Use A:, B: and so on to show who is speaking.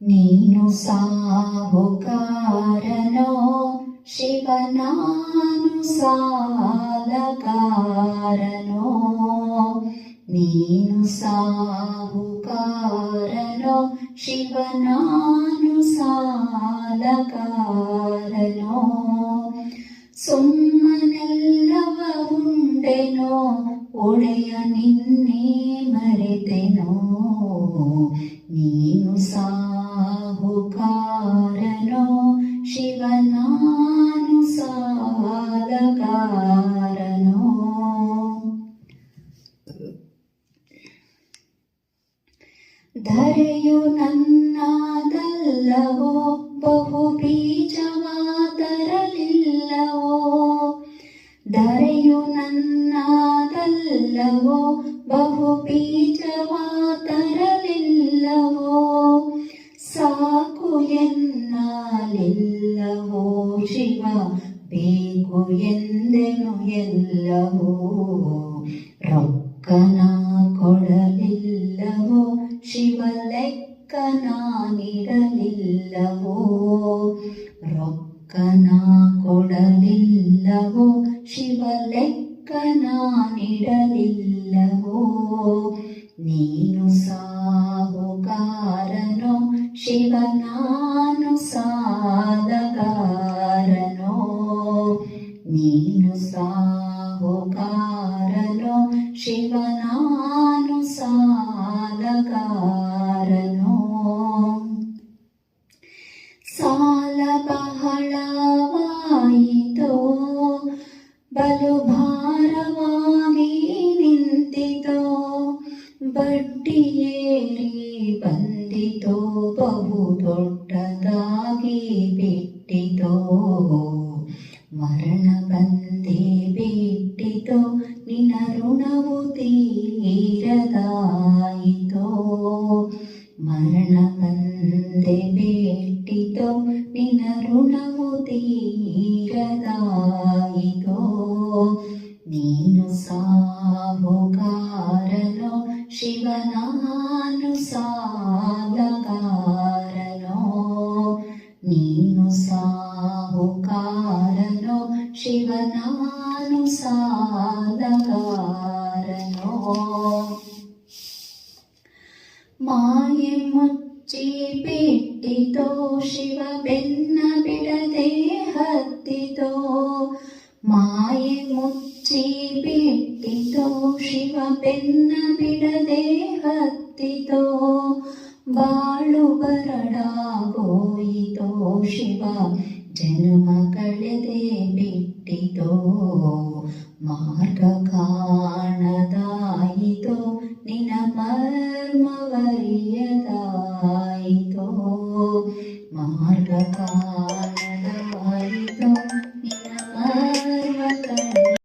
A: ನೀನು ಸಾಹುಕಾರನೋ ಶಿವನಾನು ಸಾಲಗಾರನೋ ನೀನು ಸಾಹುಕಾರನೋ ಶಿವನಾನು ಸಾಲಗಾರನೋ ಸುಮ್ಮನೆಲ್ಲವ ಉಂಡೆನೋ ಒಡೆಯ ನಿನ್ನೆ ಮರೆತೆನೋ ನೀನು ಸಾಹುಕಾರನೋ ಧರೆಯು ನನ್ನದಲ್ಲವೋ ಬಹು ಬೀಜವಾದರಲಿಲ್ಲವೋ ಧರೆಯು ನನ್ನದಲ್ಲವೋ ಬಹು ಬೀಜವಾದರಲಿಲ್ಲವೋ ಸಾಕು ಎನ್ನಲಿಲ್ಲವೋ ಶಿವ ಬೇಕು ಎಂದೆನು ಎಲ್ಲವೋ ರೊಕ್ಕನ ನಾನಿರಲಿಲ್ಲವೋ ರೊಕ್ಕನ ಕೊಡಲಿಲ್ಲವೋ ಶಿವ ಲೆಕ್ಕ ನಾನಿಡಲಿಲ್ಲವೋ ನೀನು ಸಾಹುಕಾರನೋ ಶಿವನಾನು ಸಾಲಗಾರನೋ ನೀನು ಸಾಹುಕಾರನೋ ಶಿವ ನಾನು ಸಾ ಬಹಳವಾಯಿತೋ ಬಲು ಭಾರವಾಗಿ ನಿಂತಿತೋ, ಬಡ್ಡಿಯೇರಿ ಬಂದಿತೋ ಬಹು ದೊಡ್ಡದಾಗಿ ಬಿಟ್ಟಿತೋ, ಮರಣ ಬಂದೇ ಬಿಟ್ಟಿತೋ, ನಿನ್ನ ಋಣವು ತೀರದಾಯಿತೋ, ಮರಣ ಋಣವು ತೀರದಾಯಿತೋ ನೀನು ಸಾಹುಕಾರನೋ ಶಿವನಾನು ಸಾಲಗಾರನೋ ನೀನು ಸಾಹುಕಾರನೋ ಶಿವನಾನು ಸಾಲಗಾರನೋ ಮಾಯೆ ಮುಚ್ಚಿ ಬಿಟ್ಟಿತೋ ಶಿವ ಬೆನ್ನ ಮಾಯೆ ಮುಚ್ಚಿ ಬಿಟ್ಟಿತೋ ಶಿವ ಬೆನ್ನ ಬಿಡದೆ ಹತ್ತಿತೋ ಬಾಳು ಬರಡಾಗೋಯಿತೋ ಶಿವ ಜನ್ಮ ಕಳೆದೆ ಬಿಟ್ಟಿತೋ ಮಾರ್ಗ ಕಾಣದಾಯಿತೋ ನಿನ ಮರ್ಮವರಿಯದಾಯಿತೋ ಮಾರ್ಗ ಕಾಣದಾಯಿತೋ